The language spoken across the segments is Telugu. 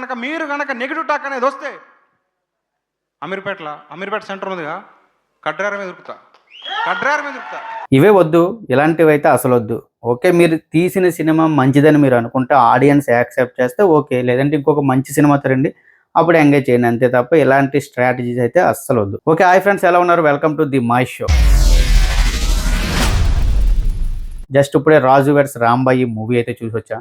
కనుక మీరు కనుక నెగిటివ్ టాక్ అనేది వస్తే అమీర్పేటలో? అమీర్పేట సెంటర్ ఉందిగా కడ్రార మీద దొరుకుతా కడ్రార మీద దొరుకుతా ఇవే వద్దు ఇలాంటివి అయితే అసలు వద్దు. ఓకే మీరు తీసిన సినిమా మంచిదని మీరు అనుకుంటే ఆడియన్స్ యాక్సెప్ట్ చేస్తే ఓకే లేదంటే ఇంకొక మంచి సినిమా తరండి అప్పుడు ఎంగేజ్ చేయండి అంతే తప్ప ఇలాంటి స్ట్రాటజీస్ అయితే అస్సలు వద్దు. ఓకే హాయ్ ఫ్రెండ్స్ ఎలా ఉన్నారు? Welcome to the my show just ఇప్పుడే రాజు వెడ్స్ రాంబాయి మూవీ అయితే చూసి వచ్చా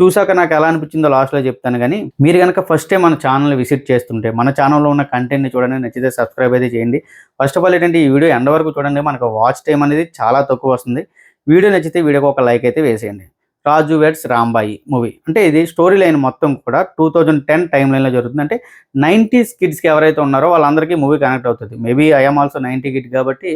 చూసాక నాకు ఎలా అనిపించిందో లాస్ట్లో చెప్తాను కానీ మీరు కనుక ఫస్ట్ టైం మన ఛానల్ విజిట్ చేస్తుంటే మన ఛానల్లో ఉన్న కంటెంట్ని చూడండి నచ్చితే సబ్స్క్రైబ్ అయితే చేయండి. ఫస్ట్ ఆఫ్ ఆల్ ఏంటంటే ఈ వీడియో ఎండ వరకు చూడండి మనకు వాచ్ టైం అనేది చాలా తక్కువ వస్తుంది. వీడియో నచ్చితే వీడియోకి ఒక లైక్ అయితే వేసేయండి. రాజు వెడ్స్ రాంబాయి మూవీ అంటే ఇది స్టోరీ లైన్ మొత్తం కూడా టూ థౌజండ్ టెన్ టైం లైన్లో జరుగుతుంది. అంటే నైంటీస్ కిడ్స్కి ఎవరైతే ఉన్నారో వాళ్ళందరికీ మూవీ కనెక్ట్ అవుతుంది. Maybe I'm also ninety kid కాబట్టి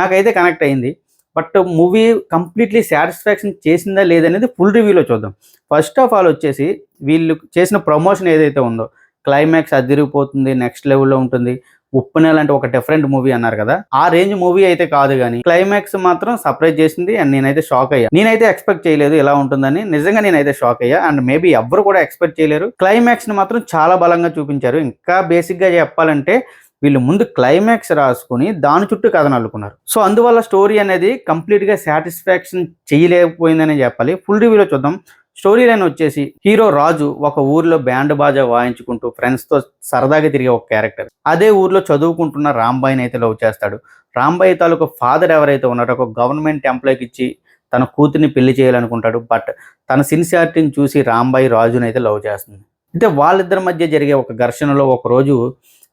నాకైతే కనెక్ట్ అయింది. బట్ మూవీ కంప్లీట్లీ సాటిస్ఫాక్షన్ చేసిందా లేదనేది ఫుల్ రివ్యూలో చూద్దాం. ఫస్ట్ ఆఫ్ ఆల్ వచ్చేసి వీళ్ళు చేసిన ప్రమోషన్ ఏదైతే ఉందో క్లైమాక్స్ అదిరిపోతుంది నెక్స్ట్ లెవెల్లో ఉంటుంది. ఉప్పు లాంటి ఒక డిఫరెంట్ మూవీ అన్నారు కదా. ఆ రేంజ్ మూవీ అయితే కాదు కానీ క్లైమాక్స్ మాత్రం సర్ప్రైజ్ చేసింది అండ్ నేనైతే షాక్ అయ్యా. నేనైతే ఎక్స్పెక్ట్ చేయలేదు ఎలా ఉంటుందని. నిజంగా నేనైతే షాక్ అయ్యా. అండ్ మేబీ ఎవ్వరు కూడా ఎక్స్పెక్ట్ చేయలేరు. క్లైమాక్స్ని మాత్రం చాలా బలంగా చూపించారు. ఇంకా బేసిక్గా చెప్పాలంటే వీళ్ళు ముందు క్లైమాక్స్ రాసుకుని దాని చుట్టూ కథను అల్లుకున్నారు సో అందువల్ల స్టోరీ అనేది కంప్లీట్గా సాటిస్ఫాక్షన్ చేయలేకపోయిందనే చెప్పాలి. ఫుల్ రివ్యూలో చూద్దాం. స్టోరీ లైన్ వచ్చేసి హీరో రాజు ఒక ఊర్లో బ్యాండ్ బాజా వాయించుకుంటూ ఫ్రెండ్స్తో సరదాగా తిరిగే ఒక క్యారెక్టర్ అదే ఊర్లో చదువుకుంటున్న రాంబాయిని అయితే లవ్ చేస్తాడు. రాంబాయి తాలూకు ఫాదర్ ఎవరైతే ఉన్నారో ఒక గవర్నమెంట్ ఎంప్లాయ్కి ఇచ్చి తన కూతుర్ని పెళ్ళి చేయాలనుకుంటాడు. బట్ తన సిన్సియారిటీని చూసి రాంబాయి రాజుని అయితే లవ్ చేస్తుంది. అయితే వాళ్ళిద్దరి మధ్య జరిగే ఒక ఘర్షణలో ఒక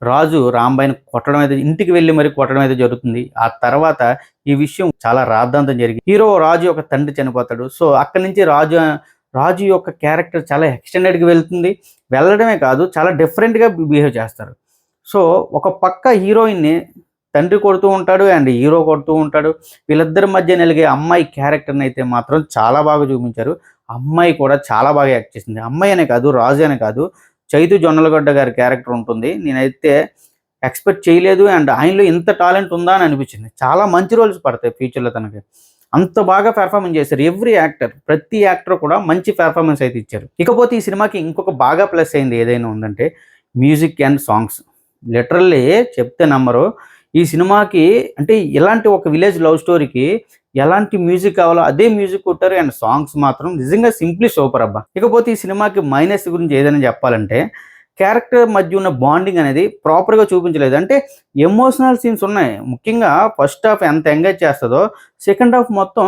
రాజు రాంబాయిని కొట్టడం అయితే ఇంటికి వెళ్ళి మరి కొట్టడం అయితే జరుగుతుంది. ఆ తర్వాత ఈ విషయం చాలా రాద్ధాంతం జరిగింది హీరో రాజు యొక్క తండ్రి చనిపోతాడు. సో అక్కడి నుంచి రాజు రాజు యొక్క క్యారెక్టర్ చాలా ఎక్స్టెండెడ్కి వెళ్తుంది. వెళ్ళడమే కాదు చాలా డిఫరెంట్గా బిహేవ్ చేస్తారు. సో ఒక పక్క హీరోయిన్ని తండ్రి కొడుతూ ఉంటాడు అండ్ హీరో కొడుతూ ఉంటాడు. వీళ్ళిద్దరి మధ్య నలిగే అమ్మాయి క్యారెక్టర్ని అయితే మాత్రం చాలా బాగా చూపించారు. అమ్మాయి కూడా చాలా బాగా యాక్ట్ చేసింది. అమ్మాయి అనే కాదు రాజు అనే కాదు. చైతు జొన్నలగడ్డ గారి క్యారెక్టర్ ఉంటుంది. నేనైతే ఎక్స్పెక్ట్ చేయలేదు అండ్ ఆయనలో ఇంత టాలెంట్ ఉందా అని అనిపించింది. చాలా మంచి రోల్స్ పడతాయి ఫ్యూచర్లో తనకి. అంత బాగా పెర్ఫార్మెన్స్ చేశారు. ఎవ్రీ యాక్టర్ ప్రతి యాక్టర్ కూడా మంచి పెర్ఫార్మెన్స్ అయితే ఇచ్చారు. ఇకపోతే ఈ సినిమాకి ఇంకొక బాగా ప్లస్ అయింది ఏదైనా ఉందంటే మ్యూజిక్ అండ్ సాంగ్స్. లిటరల్లీ చెప్తే నమ్మరు. ఈ సినిమాకి అంటే ఇలాంటి ఒక విలేజ్ లవ్ స్టోరీకి ఎలాంటి మ్యూజిక్ కావాలో అదే మ్యూజిక్ కొట్టారు అండ్ సాంగ్స్ మాత్రం నిజంగా సింప్లీ సూపర్ అబ్బా. ఇకపోతే ఈ సినిమాకి మైనస్ గురించి ఏదైనా చెప్పాలంటే క్యారెక్టర్ మధ్య ఉన్న బాండింగ్ అనేది ప్రాపర్గా చూపించలేదు. అంటే ఎమోషనల్ సీన్స్ ఉన్నాయి. ముఖ్యంగా ఫస్ట్ హాఫ్ ఎంత ఎంగేజ్ చేస్తుందో సెకండ్ హాఫ్ మొత్తం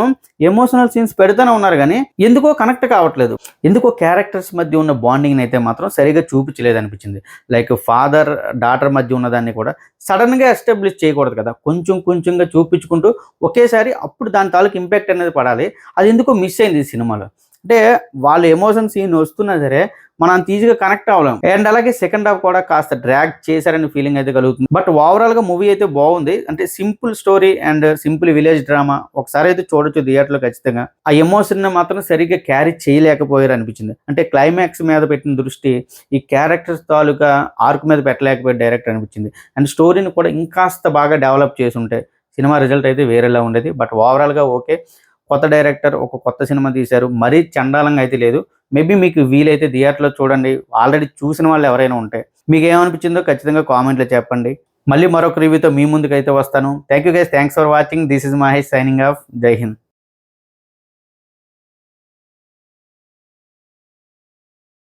ఎమోషనల్ సీన్స్ పెడుతూనే ఉన్నారు కానీ ఎందుకో కనెక్ట్ కావట్లేదు. ఎందుకో క్యారెక్టర్స్ మధ్య ఉన్న బాండింగ్ అయితే మాత్రం సరిగా చూపించలేదు అనిపించింది. లైక్ ఫాదర్ డాటర్ మధ్య ఉన్నదాన్ని కూడా సడన్గా ఎస్టాబ్లిష్ చేయకూడదు కదా. కొంచెం కొంచెంగా చూపించుకుంటూ ఒకేసారి అప్పుడు దాని తాలూకు ఇంపాక్ట్ అనేది పడాలి. అది ఎందుకో మిస్ అయింది ఈ సినిమాలో. అంటే వాళ్ళ ఎమోషన్ సీన్ వస్తున్నా సరే మనం అంత ఈజీగా కనెక్ట్ అవ్వలేం. అండ్ అలాగే సెకండ్ హాఫ్ కూడా కాస్త డ్రాగ్ చేశారని ఫీలింగ్ అయితే కలుగుతుంది. బట్ ఓవరాల్గా మూవీ అయితే బాగుంది. అంటే simple story and simple village drama ఒకసారి అయితే చూడొచ్చు థియేటర్లో ఖచ్చితంగా. ఆ ఎమోషన్ని మాత్రం సరిగ్గా క్యారీ చేయలేకపోయారు అనిపించింది. అంటే క్లైమాక్స్ మీద పెట్టిన దృష్టి ఈ క్యారెక్టర్స్ తాలూకా ఆర్క్ మీద పెట్టలేకపోయారు డైరెక్ట్ అనిపించింది. అండ్ స్టోరీని కూడా ఇంకాస్త బాగా డెవలప్ చేసి ఉంటే సినిమా రిజల్ట్ అయితే వేరేలా ఉండేది. బట్ ఓవరాల్గా ఓకే కొత్త డైరెక్టర్ ఒక కొత్త సినిమా తీశారు. మరీ చండాలంగా అయితే లేదు. మేబీ మీకు వీలైతే థియేటర్లో చూడండి. ఆల్రెడీ చూసిన వాళ్ళు ఎవరైనా ఉంటే మీకు ఏమనిపించిందో ఖచ్చితంగా కామెంట్లో చెప్పండి. మళ్ళీ మరొక రివ్యూతో మీ ముందుకైతే వస్తాను. Thank you guys thanks for watching this is Mahesh signing off Jai Hind